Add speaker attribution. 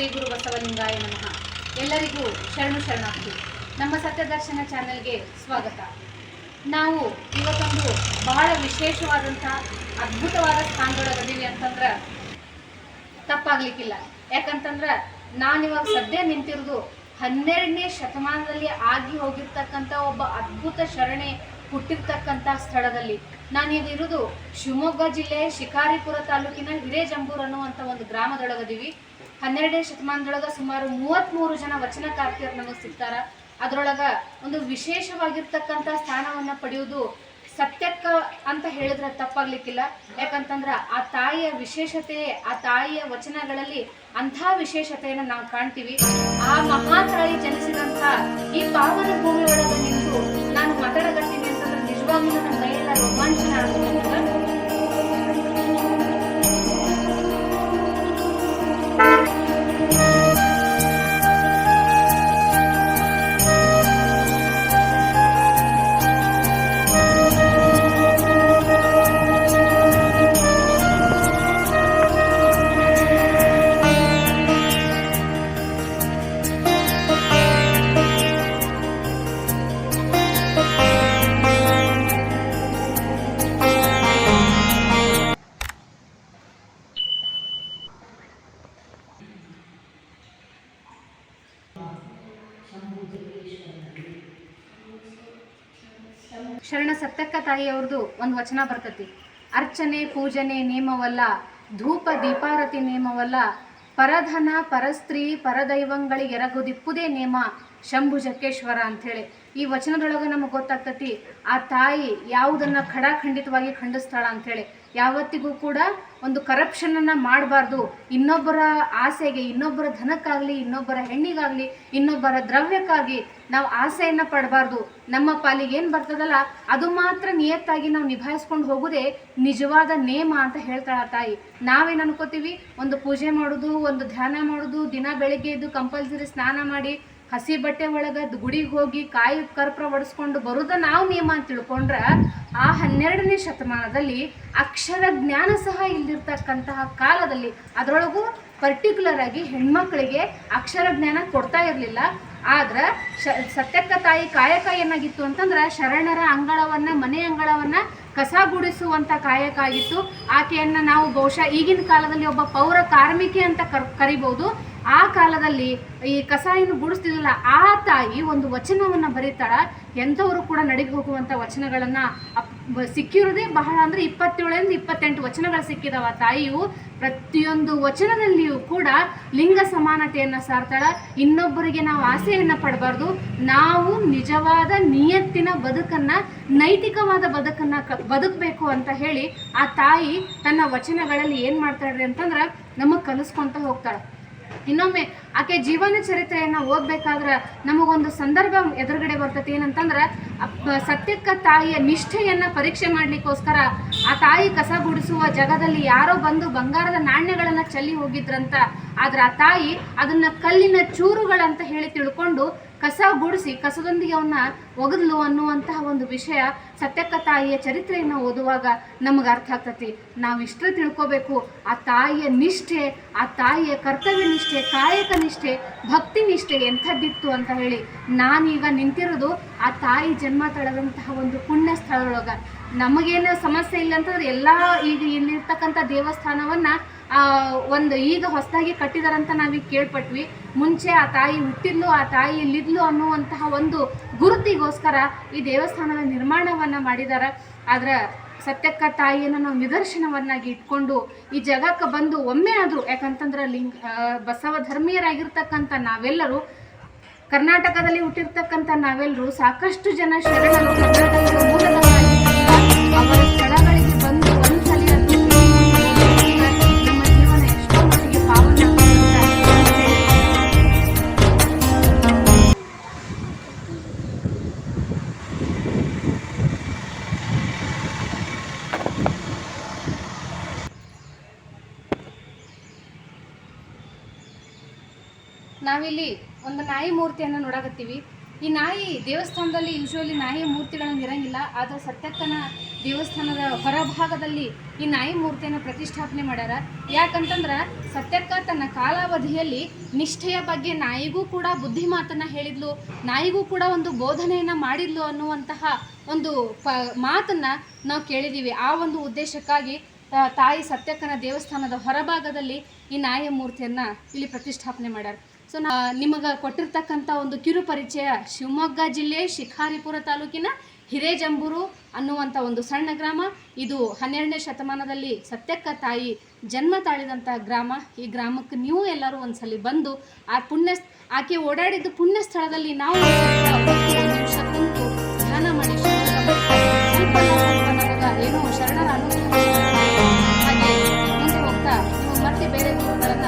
Speaker 1: ಶ್ರೀ ಗುರು ಬಸವಲಿಂಗಾಯ ನಮಃ. ಎಲ್ಲರಿಗೂ ಶರಣು ಶರಣಾರ್ಥಿ. ನಮ್ಮ ಸತ್ಯದರ್ಶನ ಚಾನೆಲ್ಗೆ ಸ್ವಾಗತ. ನಾವು ಇವತ್ತೊಂದು ಬಹಳ ವಿಶೇಷವಾದಂಥ ಅದ್ಭುತವಾದ ಸ್ಥಾನದೊಳಗದೀವಿ ಅಂತಂದ್ರೆ ತಪ್ಪಾಗ್ಲಿಕ್ಕಿಲ್ಲ. ಯಾಕಂತಂದ್ರೆ ನಾನಿವಾಗ ಸದ್ಯ ನಿಂತಿರೋದು ಹನ್ನೆರಡನೇ ಶತಮಾನದಲ್ಲಿ ಆಗಿ ಹೋಗಿರ್ತಕ್ಕಂಥ ಒಬ್ಬ ಅದ್ಭುತ ಶರಣೆ ಹುಟ್ಟಿರ್ತಕ್ಕಂಥ ಸ್ಥಳದಲ್ಲಿ. ನಾನಿದಿರುವುದು ಶಿವಮೊಗ್ಗ ಜಿಲ್ಲೆ ಶಿಕಾರಿಪುರ ತಾಲೂಕಿನ ಹಿರೇಜಂಬೂರ್ ಅನ್ನುವಂಥ ಒಂದು ಗ್ರಾಮದೊಳಗದೀವಿ. ಹನ್ನೆರಡನೇ ಶತಮಾನದೊಳಗ ಸುಮಾರು ಮೂವತ್ತ್ಮೂರು ಜನ ವಚನಕಾರ್ತಿಯರು ನಮಗೆ ಸಿಗ್ತಾರ. ಅದರೊಳಗ ಒಂದು ವಿಶೇಷವಾಗಿರ್ತಕ್ಕಂಥ ಸ್ಥಾನವನ್ನ ಪಡೆಯುವುದು ಸತ್ಯಕ್ಕ ಅಂತ ಹೇಳಿದ್ರೆ ತಪ್ಪಾಗ್ಲಿಕ್ಕಿಲ್ಲ. ಯಾಕಂತಂದ್ರ ಆ ತಾಯಿಯ ವಿಶೇಷತೆ ಆ ತಾಯಿಯ ವಚನಗಳಲ್ಲಿ ಅಂಥ ವಿಶೇಷತೆಯನ್ನು ನಾವು ಕಾಣ್ತೀವಿ. ಆ ಮಹಾ ತಾಯಿ ಜನಿಸಿದಂಥ ಈ ಪಾವನ ಭೂಮಿಯೊಳಗೆ ನಿಂತು ನಾನು ಮಾತಾಡಕತ್ತೀನಿ ಅಂತಂದ್ರೆ ನಿಜವಾಗ್ಲೂ ನನ್ನ ಮೈಯೆಲ್ಲ ರೋಮಾಂಚನ ಶರಣ ಸತ್ತಕ್ಕ ತಾಯಿಯವ್ರದ್ದು ಒಂದು ವಚನ ಬರ್ತತಿ. ಅರ್ಚನೆ, ಪೂಜನೆ ನೇಮವಲ್ಲ, ಧೂಪ ದೀಪಾರತಿ ನೇಮವಲ್ಲ, ಪರಧನ, ಪರಸ್ತ್ರೀ, ಪರದೈವಂಗಳಿಗೆ ಎರಗುದಿಪ್ಪುದೇ ನೇಮ, ಶಂಭು ಜಕ್ಕೇಶ್ವರ ಅಂಥೇಳಿ. ಈ ವಚನದೊಳಗೆ ನಮಗೆ ಗೊತ್ತಾಗ್ತತಿ, ಆ ತಾಯಿ ಯಾವುದನ್ನು ಖಡಾಖಂಡಿತವಾಗಿ ಖಂಡಿಸ್ತಾಳ ಅಂಥೇಳಿ. ಯಾವತ್ತಿಗೂ ಕೂಡ ಒಂದು ಕರಪ್ಷನನ್ನು ಮಾಡಬಾರ್ದು. ಇನ್ನೊಬ್ಬರ ಆಸೆಗೆ, ಇನ್ನೊಬ್ಬರ ಧನಕ್ಕಾಗಲಿ, ಇನ್ನೊಬ್ಬರ ಹೆಣ್ಣಿಗಾಗಲಿ, ಇನ್ನೊಬ್ಬರ ದ್ರವ್ಯಕ್ಕಾಗಿ ನಾವು ಆಸೆಯನ್ನು ಪಡಬಾರ್ದು. ನಮ್ಮ ಪಾಲಿಗೆ ಏನು ಬರ್ತದಲ್ಲ, ಅದು ಮಾತ್ರ ನಿಯತ್ತಾಗಿ ನಾವು ನಿಭಾಯಿಸ್ಕೊಂಡು ಹೋಗೋದೇ ನಿಜವಾದ ನೇಮ ಅಂತ ಹೇಳ್ತಾಳ ತಾಯಿ. ನಾವೇನು ಅನ್ಕೋತೀವಿ? ಒಂದು ಪೂಜೆ ಮಾಡೋದು, ಒಂದು ಧ್ಯಾನ ಮಾಡೋದು, ದಿನ ಬೆಳಗ್ಗೆ ಎದ್ದು ಕಂಪಲ್ಸರಿ ಸ್ನಾನ ಮಾಡಿ ಹಸಿ ಬಟ್ಟೆ ಒಳಗೆ ಗುಡಿಗೆ ಹೋಗಿ ಕಾಯಿ ಕರ್ಪ್ರ ಒಡಿಸ್ಕೊಂಡು ಬರೋದ ನಾವು ನಿಯಮ ಅಂತ ತಿಳ್ಕೊಂಡ್ರೆ ಆ ಹನ್ನೆರಡನೇ ಶತಮಾನದಲ್ಲಿ ಅಕ್ಷರ ಜ್ಞಾನ ಸಹ ಇಲ್ದಿರ್ತಕ್ಕಂತಹ ಕಾಲದಲ್ಲಿ ಅದರೊಳಗೂ ಪರ್ಟಿಕ್ಯುಲರ್ ಆಗಿ ಹೆಣ್ಮಕ್ಳಿಗೆ ಅಕ್ಷರ ಜ್ಞಾನ ಕೊಡ್ತಾ ಇರಲಿಲ್ಲ. ಆದ್ರೆ ಶ ಸತ್ಯಕ್ಕ ತಾಯಿ ಕಾಯಕ ಏನಾಗಿತ್ತು ಅಂತಂದ್ರೆ ಶರಣರ ಅಂಗಳವನ್ನ, ಮನೆ ಅಂಗಳವನ್ನ ಕಸ ಗುಡಿಸುವಂತ ಕಾಯಕ ಆಗಿತ್ತು. ಆಕೆಯನ್ನ ನಾವು ಬಹುಶಃ ಈಗಿನ ಕಾಲದಲ್ಲಿ ಒಬ್ಬ ಪೌರ ಕಾರ್ಮಿಕೆ ಅಂತ ಕರ್ ಕರಿಬಹುದು ಆ ಕಾಲದಲ್ಲಿ ಈ ಕಸಾಯನ್ನು ಗುಡಿಸ್ತಿರಲಿಲ್ಲ. ಆ ತಾಯಿ ಒಂದು ವಚನವನ್ನ ಬರೀತಾಳ. ಎಂಥವರು ಕೂಡ ನಡಿಗೆ ಹೋಗುವಂತ ವಚನಗಳನ್ನ ಸಿಕ್ಕಿರೋದೇ ಬಹಳ ಅಂದ್ರೆ ಇಪ್ಪತ್ತೇಳರಿಂದ ಇಪ್ಪತ್ತೆಂಟು ವಚನಗಳು ಸಿಕ್ಕಿದಾವ ತಾಯಿಯು. ಪ್ರತಿಯೊಂದು ವಚನದಲ್ಲಿಯೂ ಕೂಡ ಲಿಂಗ ಸಮಾನತೆಯನ್ನು ಸಾರ್ತಾಳ. ಇನ್ನೊಬ್ಬರಿಗೆ ನಾವು ಆಸೆಯನ್ನು ಪಡಬಾರ್ದು. ನಾವು ನಿಜವಾದ ನಿಯತ್ತಿನ ಬದುಕನ್ನು, ನೈತಿಕವಾದ ಬದುಕನ್ನು ಬದುಕಬೇಕು ಅಂತ ಹೇಳಿ ಆ ತಾಯಿ ತನ್ನ ವಚನಗಳಲ್ಲಿ ಏನ್ ಮಾಡ್ತಾಳ್ರಿ ಅಂತಂದ್ರೆ ನಮಗೆ ಕಲಿಸ್ಕೊಂತ ಹೋಗ್ತಾಳ. ಇನ್ನೊಮ್ಮೆ ಆಕೆ ಜೀವನ ಚರಿತ್ರೆಯನ್ನ ಓದ್ಬೇಕಾದ್ರೆ ನಮಗೊಂದು ಸಂದರ್ಭ ಎದುರುಗಡೆ ಬರ್ತೈತಿ ಏನಂತಂದ್ರ ಸತ್ಯಕ್ಕ ತಾಯಿಯ ನಿಷ್ಠೆಯನ್ನ ಪರೀಕ್ಷೆ ಮಾಡ್ಲಿಕ್ಕೋಸ್ಕರ ಆ ತಾಯಿ ಕಸ ಗುಡಿಸುವ ಜಗದಲ್ಲಿ ಯಾರೋ ಬಂದು ಬಂಗಾರದ ನಾಣ್ಯಗಳನ್ನ ಚೆಲ್ಲಿ ಹೋಗಿದ್ರಂತ. ಆದ್ರೆ ಆ ತಾಯಿ ಅದನ್ನ ಕಲ್ಲಿನ ಚೂರುಗಳಂತ ಹೇಳಿ ತಿಳ್ಕೊಂಡು ಕಸ ಗುಡಿಸಿ ಕಸದೊಂದಿಗೆ ಅವನ್ನ ಒಗದ್ಲು ಅನ್ನುವಂತಹ ಒಂದು ವಿಷಯ ಸತ್ಯಕ್ಕ ತಾಯಿಯ ಚರಿತ್ರೆಯನ್ನು ಓದುವಾಗ ನಮಗೆ ಅರ್ಥ ಆಗ್ತತಿ. ನಾವು ಇಷ್ಟ ತಿಳ್ಕೋಬೇಕು. ಆ ತಾಯಿಯ ನಿಷ್ಠೆ, ಆ ತಾಯಿಯ ಕರ್ತವ್ಯ ನಿಷ್ಠೆ, ಕಾಯಕ ನಿಷ್ಠೆ, ಭಕ್ತಿ ನಿಷ್ಠೆ ಎಂಥದ್ದಿತ್ತು ಅಂತ ಹೇಳಿ ನಾನೀಗ ನಿಂತಿರೋದು ಆ ತಾಯಿ ಜನ್ಮ ತಳೆದಂತಹ ಒಂದು ಪುಣ್ಯ ಸ್ಥಳದೊಳಗ. ನಮಗೇನು ಸಮಸ್ಯೆ ಇಲ್ಲ ಅಂತಂದ್ರೆ ಎಲ್ಲ ಈಗ ಇಲ್ಲಿರ್ತಕ್ಕಂಥ ದೇವಸ್ಥಾನವನ್ನ ಒಂದು ಈಗ ಹೊಸದಾಗಿ ಕಟ್ಟಿದಾರಂತ ನಾವೀಗ ಕೇಳ್ಪಟ್ವಿ. ಮುಂಚೆ ಆ ತಾಯಿ ಹುಟ್ಟಿದ್ಲು, ಆ ತಾಯಿ ಇಲ್ಲಿದ್ಲು ಅನ್ನುವಂತಹ ಒಂದು ಗುರುತಿಗೋಸ್ಕರ ಈ ದೇವಸ್ಥಾನದ ನಿರ್ಮಾಣವನ್ನ ಮಾಡಿದಾರ. ಆದ್ರೆ ಸತ್ಯಕ್ಕ ತಾಯಿಯನ್ನು ನಾವು ನಿದರ್ಶನವನ್ನಾಗಿ ಇಟ್ಕೊಂಡು ಈ ಜಗಕ್ಕೆ ಬಂದು ಒಮ್ಮೆ ಆದರೂ, ಯಾಕಂತಂದ್ರೆ ಲಿಂಗ ಬಸವ ಧರ್ಮೀಯರಾಗಿರ್ತಕ್ಕಂಥ ನಾವೆಲ್ಲರೂ, ಕರ್ನಾಟಕದಲ್ಲಿ ಹುಟ್ಟಿರ್ತಕ್ಕಂಥ ನಾವೆಲ್ಲರೂ ಸಾಕಷ್ಟು ಜನ ಶರಣರು ನಾವಿಲ್ಲಿ ಒಂದು ನಾಯಿ ಮೂರ್ತಿಯನ್ನು ನೋಡಕತ್ತೀವಿ. ಈ ನಾಯಿ ದೇವಸ್ಥಾನದಲ್ಲಿ ಯೂಶ್ವಲಿ ನಾಯಿ ಮೂರ್ತಿಗಳನ್ನು ಇರಂಗಿಲ್ಲ, ಆದರೆ ಸತ್ಯಕ್ಕನ ದೇವಸ್ಥಾನದ ಹೊರಭಾಗದಲ್ಲಿ ಈ ನಾಯಿ ಮೂರ್ತಿಯನ್ನು ಪ್ರತಿಷ್ಠಾಪನೆ ಮಾಡ್ಯಾರ. ಯಾಕಂತಂದ್ರೆ ಸತ್ಯಕ್ಕ ತನ್ನ ಕಾಲಾವಧಿಯಲ್ಲಿ ನಿಷ್ಠೆಯ ಬಗ್ಗೆ ನಾಯಿಗೂ ಕೂಡ ಬುದ್ಧಿ ಮಾತನ್ನ ಹೇಳಿದ್ಲು, ನಾಯಿಗೂ ಕೂಡ ಒಂದು ಬೋಧನೆಯನ್ನು ಮಾಡಿದ್ಲು ಅನ್ನುವಂತಹ ಒಂದು ಪ, ಮಾತನ್ನ ನಾವು ಕೇಳಿದ್ದೀವಿ ಆ ಒಂದು ಉದ್ದೇಶಕ್ಕಾಗಿ ತಾಯಿ ಸತ್ಯಕ್ಕನ ದೇವಸ್ಥಾನದ ಹೊರಭಾಗದಲ್ಲಿ ಈ ನಾಯಿಯ ಮೂರ್ತಿಯನ್ನ ಇಲ್ಲಿ ಪ್ರತಿಷ್ಠಾಪನೆ ಮಾಡ್ಯಾರ. ಸೊ ನಾ ನಿಮಗೆ ಕೊಟ್ಟಿರ್ತಕ್ಕಂಥ ಒಂದು ಕಿರು ಪರಿಚಯ ಶಿವಮೊಗ್ಗ ಜಿಲ್ಲೆ ಶಿಖಾರಿಪುರ ತಾಲೂಕಿನ ಹಿರೇಜಂಬೂರು ಅನ್ನುವಂಥ ಒಂದು ಸಣ್ಣ ಗ್ರಾಮ. ಇದು ಹನ್ನೆರಡನೇ ಶತಮಾನದಲ್ಲಿ ಸತ್ಯಕ್ಕ ತಾಯಿ ಜನ್ಮ ತಾಳಿದಂಥ ಗ್ರಾಮ. ಈ ಗ್ರಾಮಕ್ಕೆ ನೀವು ಎಲ್ಲರೂ ಒಂದ್ಸಲಿ ಬಂದು ಆ ಪುಣ್ಯ ಆಕೆ ಓಡಾಡಿದ ಪುಣ್ಯ ಸ್ಥಳದಲ್ಲಿ ನಾವು ಧ್ಯಾನ ಶರಣರ ಮುಂದೆ ಹೋಗ್ತಾ ನೀವು ಮತ್ತೆ ಬೇರೆ ಗುರುಗಳನ್ನ